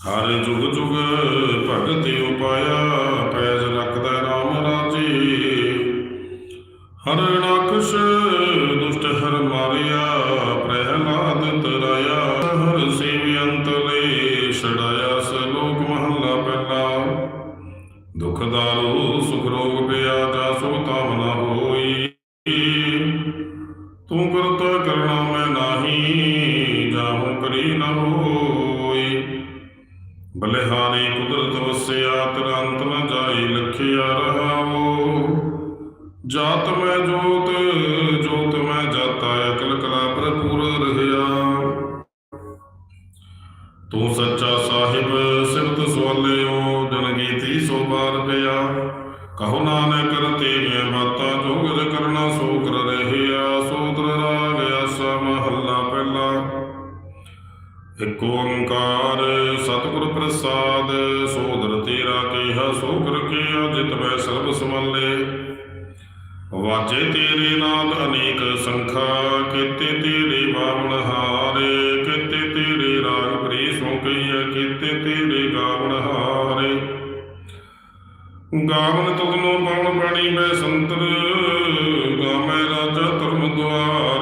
ਹਰ ਜੁਗ ਜੁਗ ਭਗਤ ਉਪਾਇਆ ਪੈਜ ਰੱਖਦਾ RAM ਰਾਜੀ। ਹਰ ਨਕਸ਼ ਦੁਸ਼ਟ ਹਰ ਮਾਰਿਆ, ਪ੍ਰਹਿਲਾਦ ਤਰਾਇਆ। ਹਰ ਸੇਵ ਅੰਤਲੇ ਛੜਾਇਆ ਸਲੋਕ ਮਹੱਲਾ ਪਹਿਲਾ। ਦੁਖ ਦਾਰੂ, ਸੁਖ ਰੋਗ ਪਿਆ ਜਾ ਸੁਖ ਤਾਮ ਤੂੰ ਸੱਚਾ ਸਾਹਿਬ ਸਿਰਤ ਸਵਾਲਿਓ ਜਨ ਗੀਤੀ ਸੋ ਬਾਰ ਪਿਆ। ਕਹੋ ਨਾਨਕ ਰਤੇ ਮੈਂ ਬਾਤਾਂ ਜੋਗਰ ਕਰਨਾ, ਸੋ ਕਰ ਰਹਿਆ ਸੋਤਰ ਰਾਗ ਆਸਾ ਮਹੱਲਾ ਪਹਿਲਾ। ਇਕ ਓੰਕਾਰ, ਸਤਿਗੁਰ ਪ੍ਰਸਾਦ ਸੋਦਰ ਤੇਰਾ ਕਿਹਾ, ਸੋ ਕਰ ਕੇ ਜਿਤ ਮੈਂ ਸਰਬ ਸਮਾਲੇ ਵਾਜੇ ਤੇਰੇ ਨਾਮ ਅਨੇਕ ਸੰਖਾ, ਕੀਤੇ ਤੇਰੇ ਬਾਵਨ ਹਾਰੇ ਤੇਰੇ ਰਾਗ ਪ੍ਰੀ ਸੌਂਕਈਐ ਕੀਤੇ ਤੇਰੇ ਗਾਵਣ ਹਾਰੇ। ਗਾਵਣ ਤੁਗਨੋ ਪਾਉਣ ਪਾਣੀ ਮੈਂ ਸੰਤਰ ਗਾਮੈ ਰਾਜਾ ਧਰਮ ਦੁਆਰ।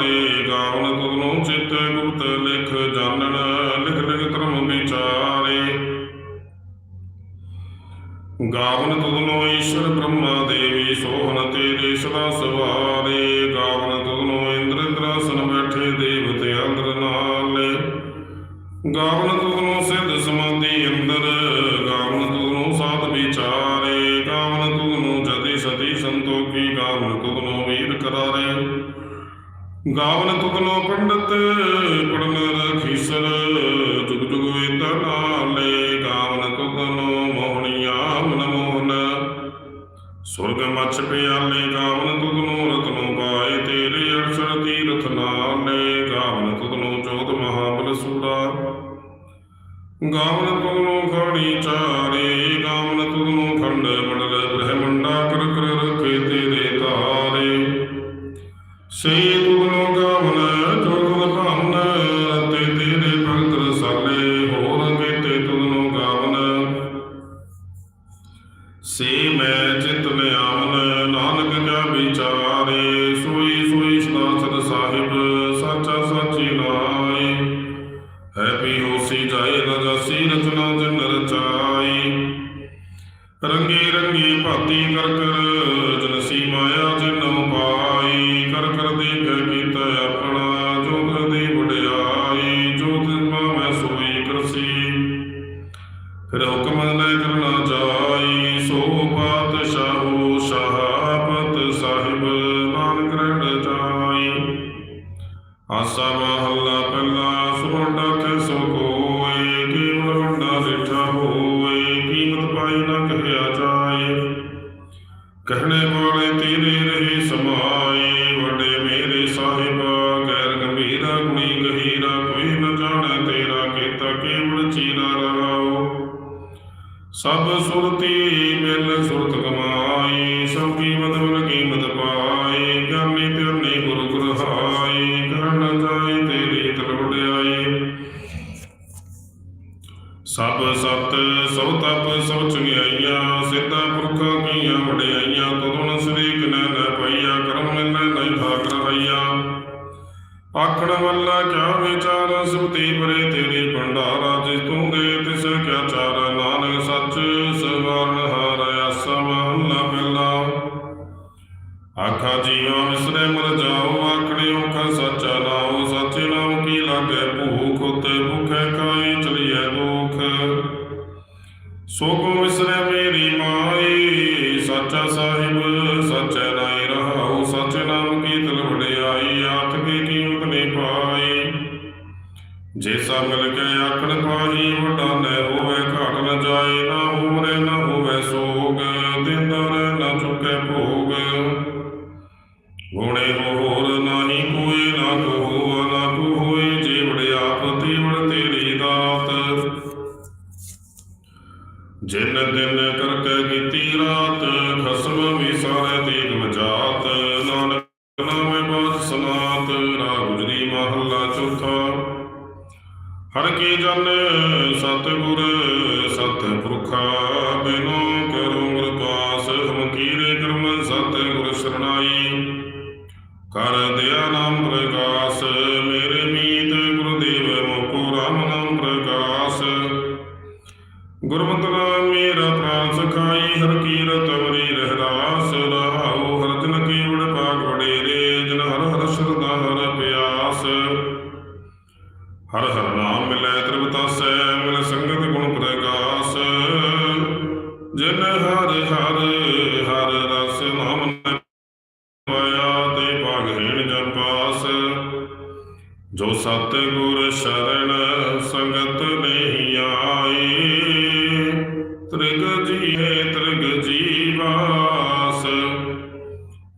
ਸੁਰਗ ਮਛ ਪਿਆਲੇ, ਗਾਵਨ ਤੁਧਨੋ ਰਤਨੋ ਗਾਏ, ਤੇਰੇ ਅਰਸ਼ਰ ਤੀਰਥ ਨਾਲੇ, ਗਾਵਨ ਤੁਧਨੋ ਚੋਦ ਮਹਾਬਲ ਸੂਰਾ ਗਾਵਨ ਤੁਧਨੋ ਖਣੀ ਚਾਰੇ, ਗਾਵਨ ਤੁਧਨੋ ਰੰਗੇ ਰੰਗੇ ਭਾਤੀ ਕਰ ਕਰ। ਮੇਰਾ ਕੀਤਾ ਕੇਵਲ ਚੀਰਾ ਰਾਓ ਸਭ ਸੁਰਤੀ ਮਿਲ ਸੁਰਤ ਕਮਾਈ ਸਭ ਕੀ ਸੱਚਾ ਨਾਮ ਸੱਚ ਨਾਮ ਕੀ ਲਾਗੈ ਕੀ ਜਨ ਸਤਿਗੁਰ ਸਤਿ ਪੁਰਖਾ ਬਿਨੋ ਜਿਨ ਹਰ ਹਰ ਹਰ ਰਸ ਨਾਮ ਨ ਤੇ ਭਾਗਹੀਣ ਜਨ ਪਾਸ। ਜੋ ਸਤ ਗੁਰ ਸ਼ਰਨ ਸੰਗਤ ਨਹੀਂ ਆਈ, ਤ੍ਰਿਗ ਜੀਏ ਤ੍ਰਿਗ ਜੀਵਾਸ।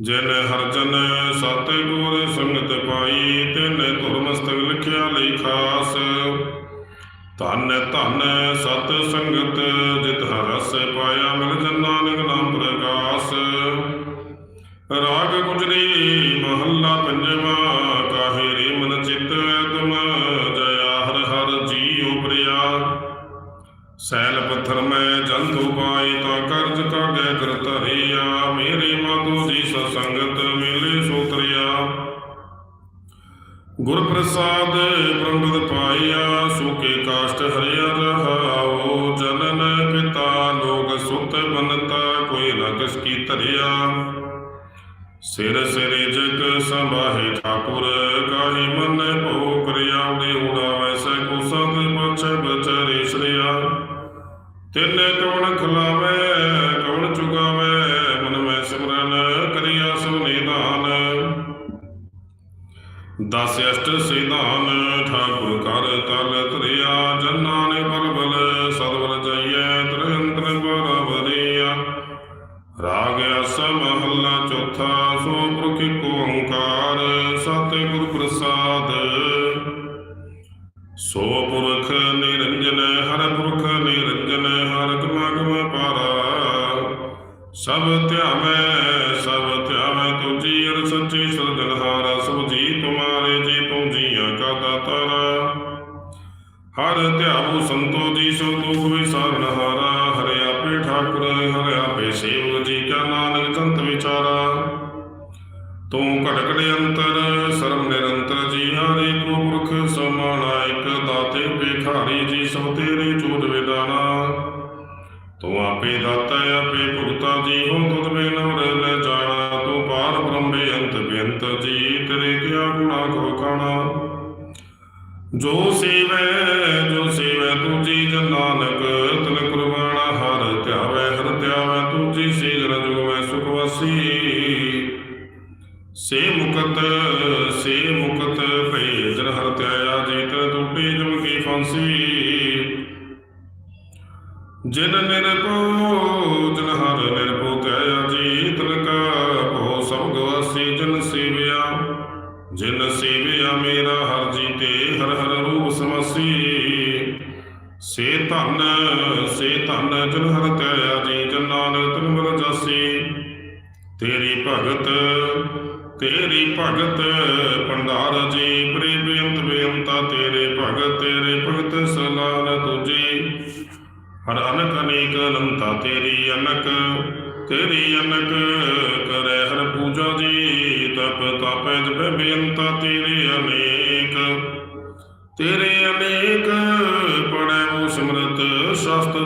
ਜਿਨ ਹਰ ਜਨ ਸਤ ਗੁਰ ਸੰਗਤ ਪਾਈ, ਤਿਨ ਤੁਰਮਸਤਕ ਲਿਖਿਆ ਲਈ ਖਾਸ। ਧਨ ਧਨ ਸੈਲ ਪੱਥਰ ਮੈਂ ਜਲ ਪਾਈ ਤਾ ਕਰਜ ਕਾਗੈ ਕਰ ਧਰਿਆ ਮੇਰੇ ਮਾਧੋ ਜੀ ਸਤਸੰਗਤ ਮਿਲੇ ਸੋਤਰਿਆ। ਗੁਰ ਪ੍ਰਸਾਦ ਪ੍ਰੰਗਤ ਪਾਇਆ, ਸੁਕੇ ਕਾਸ਼ਟ ਹਰਿਆ ਰਹਾਓ ਜਨਨ ਪਿਤਾ ਲੋਕ ਸੁਤ ਬਨਤਾ, ਕੋਈ ਨ ਕਿਸ ਕੀ ਧਰਿਆ। ਸਿਰ ਸਿਰੇ ਜਗ ਸੰਭਾਹੇ ਠਾਕੁਰ, ਕਾਹੇ ਮਨ ਭੋ ਕਰਿਆ ਉਡੇ ਉਡਾ ਤਿੰਨੇ ਕਵਣ ਖਲਾਵੇ, ਕਵਣ ਚੁਗਾਵੇ, ਮਨ ਮੈਂ ਸਿਮਰਨ ਕਰਿਆ ਸੋ ਨਿਧਾਨ ਦਸ ਅਸ਼ਟ ਸਿਧਾਨ, ਠਾਕੁਰ ਕਰ ਤਲ ਤੂੰ ਘਟਕੜ ਸਰਮ ਨਿਰੰਤਰ ਜੀ ਹਰਿ ਕੋ ਪੁਰਖ ਸਮਾਨਾ ਦਾਤੇ ਭਿਖਾਰੀ ਜੀ ਸਭ ਤੇਰੇ ਚੋਦ ਵਿਦਾਨਾ ਤੂੰ ਆਪੇ ਦਾਤਾ ਆਪੇ ਭੁਗਤਾ ਜੀ ਹੋ ਤੁਧ ਬਿਨ ਹੋਰ ਨ ਜਾਣਾ। ਤੂੰ ਪਾਰ ਬ੍ਰਹਮ ਬੇਅੰਤ ਬੇਅੰਤ ਜੀ, ਤੇਰੇ ਕਿਆ ਗੁਣਾ ਕੋ ਖਾਣਾ। ਜੋ ਸੇਵੈ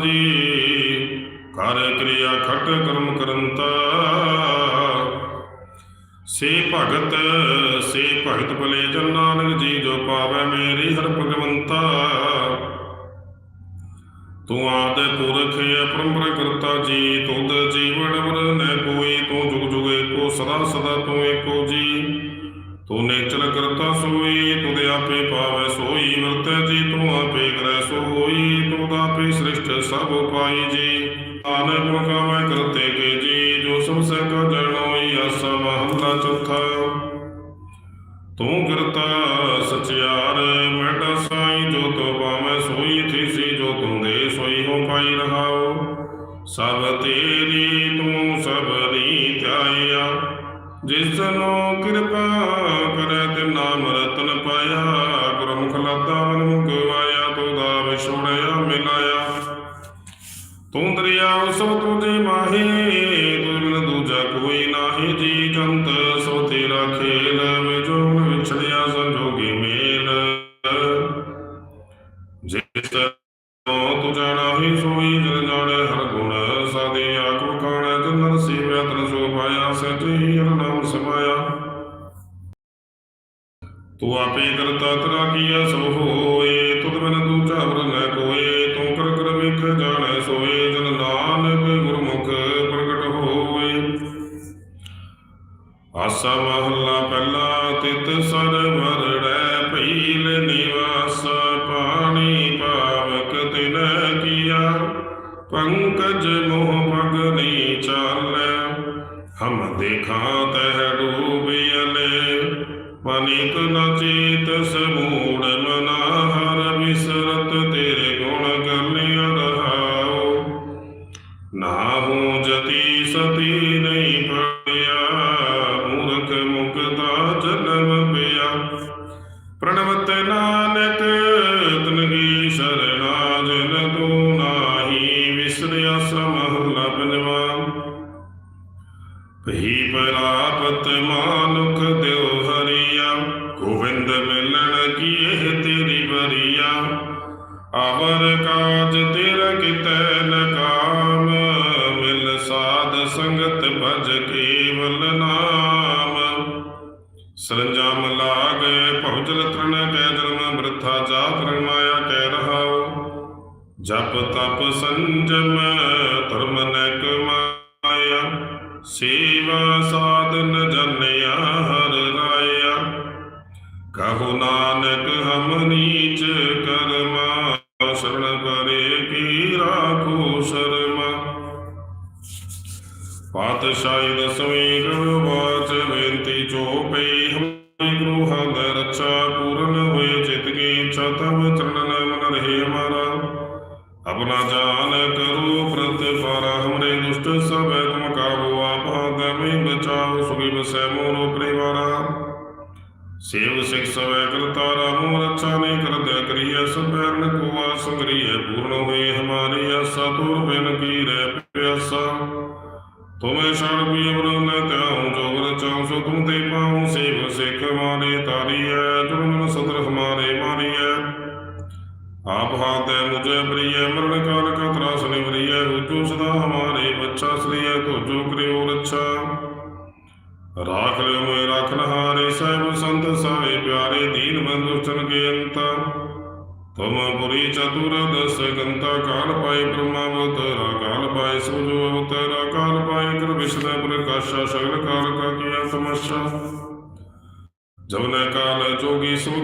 ਜੀ ਕਰ ਕਿਰਿਆ ਖਟ ਕਰਮ ਕਰੰਤਾ। ਸੇ ਭਗਤ ਸੇ ਭਗਤ ਭਲੇ ਜਨ ਨਾਨਕ ਜੀ ਜੋ ਪਾਵੈ ਮੇਰੀ ਹਰ ਭਗਵੰਤਾ। ਤੂੰ ਆਦ ਪੁਰਖ ਅਪਰੰਪਰ ਕਰਤਾ ਜੀ, ਤੁਧ ਜੀਵਨ ਵਰ ਨ ਕੋਈ, ਤੂੰ ਜੁਗ ਜੁਗ ਏਕੋ ਸਦਾ ਸਦਾ ਤੂੰ ਏਕੋ ਜੀ। ਤੂੰ ਨੇਚਰ ਸ੍ਰਿਸ਼ਟ ਸਭ ਪਾਈ ਜੀ ਆਨ ਗੁਣ ਕਾਮੈ ਕਰਤੇ ਕੇ ਜੀ, ਜੋ ਸਭ ਸਹਿ ਕਾ ਜਣੋਈ ਆਸਾ ਤੂੰ ਕਰਤਾ ਸਚਿਆਰ ਮੈਡਾ ਸਾਈ ਜੋ ਤੋ ਪਾਵੈ ਸੋਈ ਥੀਸੀ, ਜੋ ਤੂੰ ਦੇ ਸੋਈ ਹੋ ਪਾਈ ਰਹਾਓ। ਸਭ ਤੇਰੀ, ਤੂੰ ਸਬਰੀ ਧਿਆਇਆ, ਜਿਸ ਨੂੰ ਕਿਰਪਾ ਤੂੰ ਆਪੇ ਕਰਤਾ ਤਰਾ ਕੀਆ ਸੋ ਹੋਏ। ਤੁਧ ਬਿਨ ਦੂਜਾ ਵਰ ਨ ਕੋਏ। ਤੂੰ ਕਰ ਕਰ ਵੇਖ ਜਾਣੈ ਸੋਏ। ਜਨ ਨਾਨਕ ਗੁਰਮੁਖ ਪ੍ਰਗਟ ਹੋਏ ਆਸਾ ਮਹੱਲਾ ਕਰੀਏ ਪੂਰਨ ਹੋਏ ਹਮਾਰੀ ਆਸਾ ਤੁਰ ਬਿਨ ਕੀ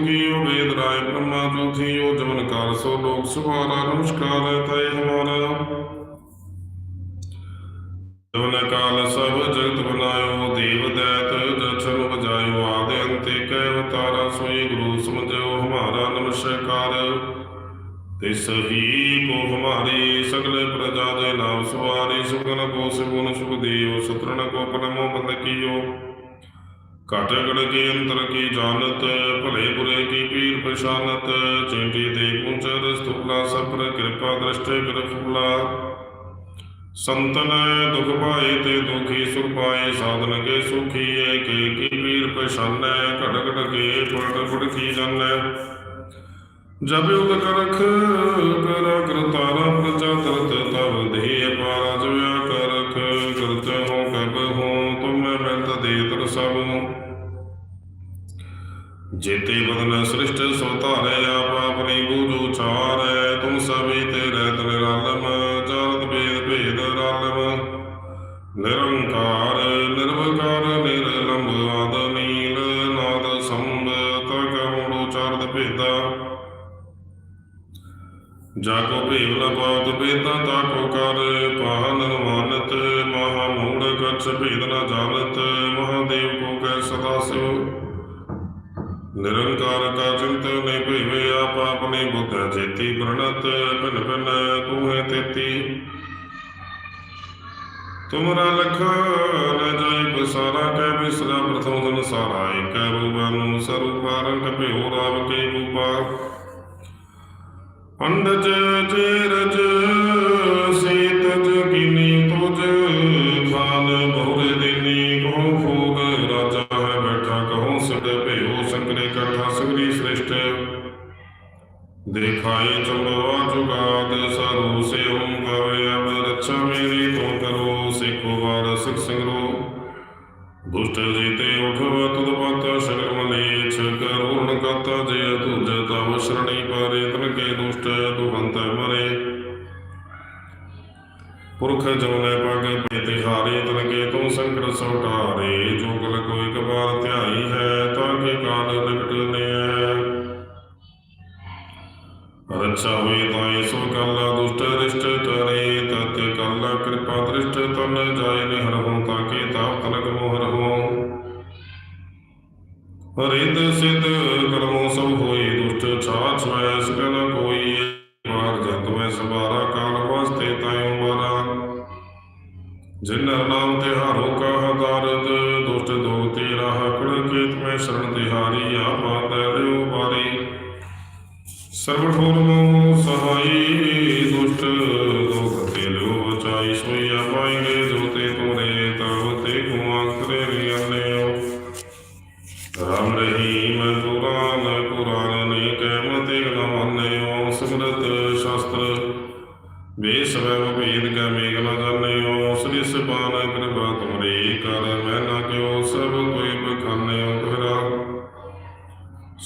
जोगी सोगियो वेद राय ब्रह्मा ज्योतियो जवन काल सो लोक सुमारा नमस्कार तय हमारा जवन काल सब जगत बनायो देव दैत जछन बजायो आदि अंत कै अवतारा सोई गुरु समझो हमारा नमस्कार तिस ही को हमारी सगल प्रजा जय नाम सवारी सुगन को सुगुन सुख दियो सुतरण को पलमो बंद कियो ਘਟ ਗੜ ਕੀ ਅੰਤਰ ਕੀ ਜਾਣਤ, ਭਲੇ ਬੁਰੇ ਕੀ ਪੀਰ ਪਛਾਨਤ, ਚਿੰਟੀ ਦੇ ਕੁੰਚਰ ਸਤੁਲਾ ਸਪਰ ਕਿਰਪਾ ਦ੍ਰਿਸ਼ਟੇ ਕਰ ਫੁਲਾ। ਸੰਤਨ ਦੁਖ ਪਾਏ ਤੇ ਦੁਖੀ ਸੁਖ ਪਾਏ, ਸਾਧਨ ਕੇ ਸੁਖੀ ਏ, ਕੇ ਕੀ ਪੀਰ ਪਛਾਨੈ, ਘਟ ਘਟ ਕੇ ਪੜ ਪੜ ਕੀ ਜਾਣੈ ਜਬ ਉਦ ਕਰਖ, ਕਰ ਕਰਤਾਰਾ ਪ੍ਰਜਾ ਤਰਤ ਤਬ ਦੇ ਪਾਰਾ ਜੇਤੇ ਬਦਨ ਸ੍ਰਿਸ਼ਟ ਸੁਤਾਰੇ ਆਪ ਆਪਣੀ ਗੁਰੂ ਚਾਰੈ ਤੂੰ ਸਭੀ ਤੇ ਰਹਿਤ ਨਿਰਾਲਮ ਜਾਲਤ ਭੇਦ ਭੇਦ ਰਾਲਮ ਨਿਰੰਕਾਰ, ਨਿਰਵਕਾਰ ਨਿਰਲੰਭ ਆਦ ਨਾਦ ਸੰਭ ਤਕ ਮੂੜੋ ਚਰਦ ਭੇਦਾ। ਜਾ ਕੋ ਭੇਵ ਨ ਪਾਉਤ ਭੇਦਾ, ਤਾ ਕੋ ਕਰ ਪਾਹਨ ਮਾਨਤ ਮਹਾ ਮੂੜ ਕਛ ਭੇਦ ਨ ਜਾਣਤ, ਮਹਾਦੇਵ ਕੋ ਕਹਿ ਸਦਾ ਸਿਵ ਨਿਰੰਕਾਰ ਕਾ ਚਿੰਤ ਨੇ ਭਿਵੇ ਆਪ ਆਪਣੀ ਬੁੱਧ ਜੇਤੀ ਪ੍ਰਣਤ, ਭਿਨ ਭਿਨ ਤੂੰ ਹੈ ਤੇਤੀ। ਤੁਮਰਾ ਲਖਾ ਨ ਜਾਈ ਬਸਾਰਾ, ਕੈ ਬਿਸਰਾ ਪ੍ਰਥਮ ਜਨ ਸਾਰਾ, ਏਕੈ ਰੂਪਾਨੁ ਸਰੂਪਾਰੰ ਕਪਿਓ ਰਾਵ ਕੇ ਰੂਪਾ। ਅੰਡਜ ਚੇਰਜ ਸੀਤ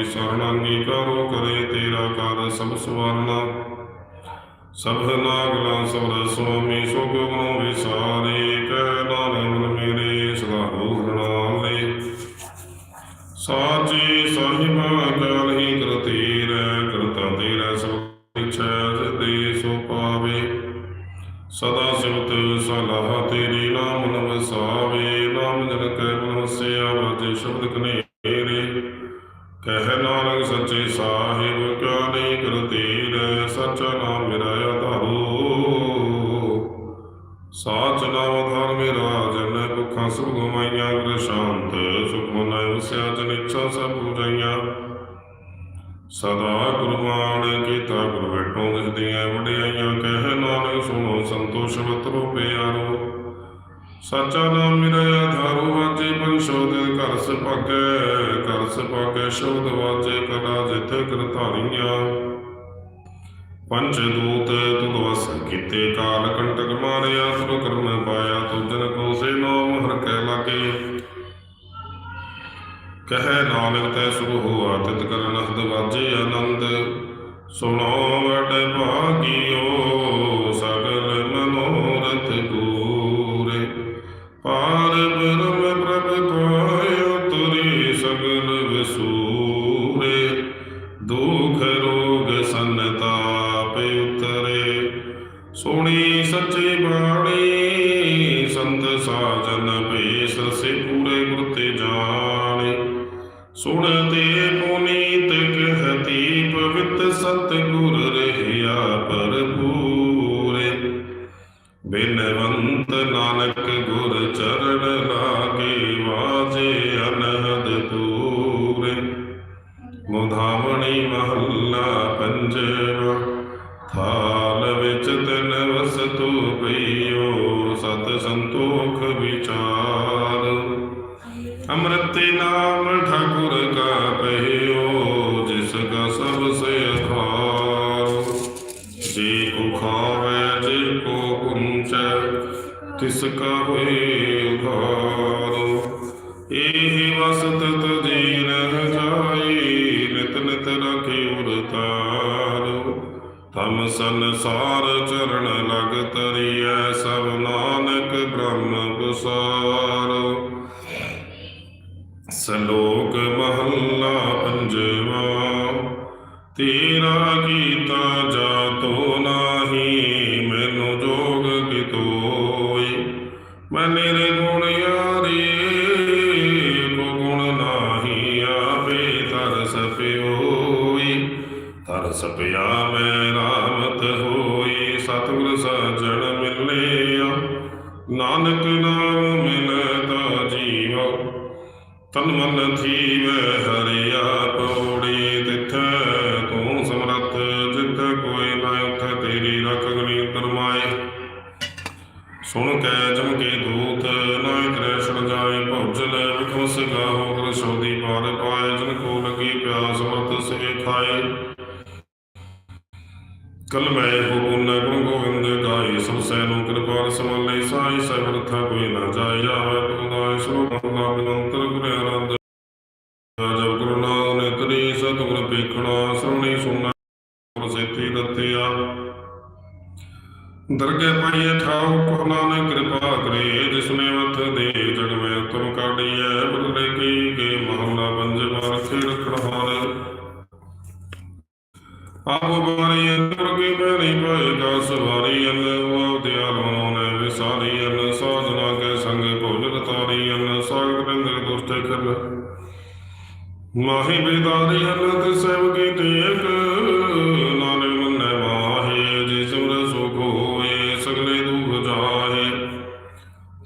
ਹੋਏ ਸਰਣ ਅੰਗੀਕਾਰੋ ਕਰੇ ਤੇਰਾ ਕਾਰ ਸਭ ਸਵਰਨਾ। ਸਭ ਨਾਗਲਾ ਸਵਰ ਸੁਆਮੀ ਸੋ ਗੁਰੂ ਵਿਸਾਰੇ, ਕਹਿ ਨਾਨਕ ਮੇਰੇ ਸਦਾ ਰੋਹਣਾ ਲੈ ਸਾਚੀ ਸਿਆਚਨ ਇੱਛਾ ਸਭ ਬੁਰਾਈਆਂ ਸਦਾ ਗੁਰਬਾਣ ਕੀਤਾ ਗੁਰ ਬੈਠੋ ਦਿਸਦੀਆਂ ਵਡਿਆਈਆਂ। ਕਹਿ ਨਾਨਕ ਸੁਣੋ ਸੰਤੋਸ਼ ਵਤਰੋ ਪਿਆਰੋ। ਸਾਚਾ ਨਾਮ ਮੇਰਾ ਆਧਾਰੋ, ਵਾਜੇ ਪੰਸ਼ੋਦ ਘਰ ਸਪਾਕੈ ਘਰ ਸਪਾਕੈ ਸ਼ੋਧ ਵਾਜੇ ਕਲਾ ਜਿਥੇ ਕਰਤਾਰੀਆਂ। ਪੰਜ ਦੂਤ ਤੁਧ ਵਸ ਕੀਤੇ ਕਾਲ, ਕੰਟਕ ਮਾਰਿਆ ਸੁਰ ਕਰਮ ਪਾਇਆ, ਤੁਜਨ ਕੋ ਸੇ ਨਾਮ ਹਰ ਕੈ ਲਾਗੇ। ਕਹੈ ਨਾਨਕ ਤੈ ਸੁਭ ਹੋਆ, ਤਿਤ ਕਰਨ ਹਦ ਵਾਜੇ ਆਨੰਦ। ਸੁਣੋ ਵਡ ਭਾਗਿਓ, ਸਗਲ ਮਨੋ ਵਿੱਚ ਤਨ ਵਸਤੂ ਪਈਓ ਸਤ ਸੰਤੋਖ ਵਿਚਾਰ। ਅੰਮ੍ਰਿਤੇ ਨਾਮ ਤੇਰਾ ਕੀਤਾ ਜਾਤੋ ਨਾਹੀ ਮੈਨੂੰ ਜੋਗ ਕੀ ਤੋਈ ਮਨ ਗਾਹੋ ਸੋਦੀ ਪਾਰ ਪਾਏ, ਜਨ ਕੋ ਲਗੀ ਪਿਆਸ ਮਤ ਸੇ ਖਾਏ। ਕਲ ਮੈਂ ਹੋ ਗੁਣ ਗੁਣ ਗੋਬਿੰਦ ਗਾਏ, ਸਭ ਸੈ ਨੂੰ ਕਿਰਪਾਲ ਸਮਾਲੇ ਸਾਈ ਸਬਰ ਕੋਈ ਨਾ ਜਾਏ, ਜਾਵੇ ਤੁਦਾਇ ਸੋ ਮਹਲਾ ਬਿਨੰਤਰ ਗੁਰ ਆਨੰਦ। ਜਬ ਗੁਰੂ ਨਾਨਕ ਨੇ ਤਰੀ ਸਤਿਗੁਰ ਪੇਖਣਾ ਸਰਵਣੀ ਸੁਣਨਾ ਗੁਰ ਸੇਤੀ ਦੱਤਿਆ। ਦਰਗੇ ਪਾਈਏ ਠਾਉ ਕੋ ਨਾਨਕ ਕਿਰਪਾ ਕਰੇ, ਜਿਸਨੇ ਮਥ ਦੇ ਜਗ ਮੈਂ ਤੁਮ ਕਾਢੀਐ ਬਦਲੇ ਕੀ ਕੇ ਮਹਲਾ ਪੰਜਵਾ ਰਖੇ ਰਖਣ ਹਾਰ ਆਪੋ ਬਾਰੀ ਅੰਤਰਗੇ ਬੈਣੀ ਪਾਏ ਕਾ ਸਵਾਰੀ ਅੰਨ, ਉਹ ਦਿਆਲ ਮਨੋ ਵਿਸਾਰੀ ਅੰਨ ਸਾਧਨਾ ਕੇ ਸੰਗ ਭੋਜਨ ਤਾਰੀ ਅੰਨ ਸਾਗਤ ਬਿੰਦ ਦੁਸ਼ਟ ਕਰ ਮਾਹੀ ਬੇਦਾਰੀ ਅੰਨ ਤੇ ਸੇਵ ਕੀ ਟੇਕ ਨਾਨਕ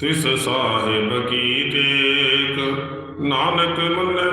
ਤਿਸ ਸਾਹਿਬ ਕੀ ਟੇਕ ਨਾਨਕ ਮੰਨੈ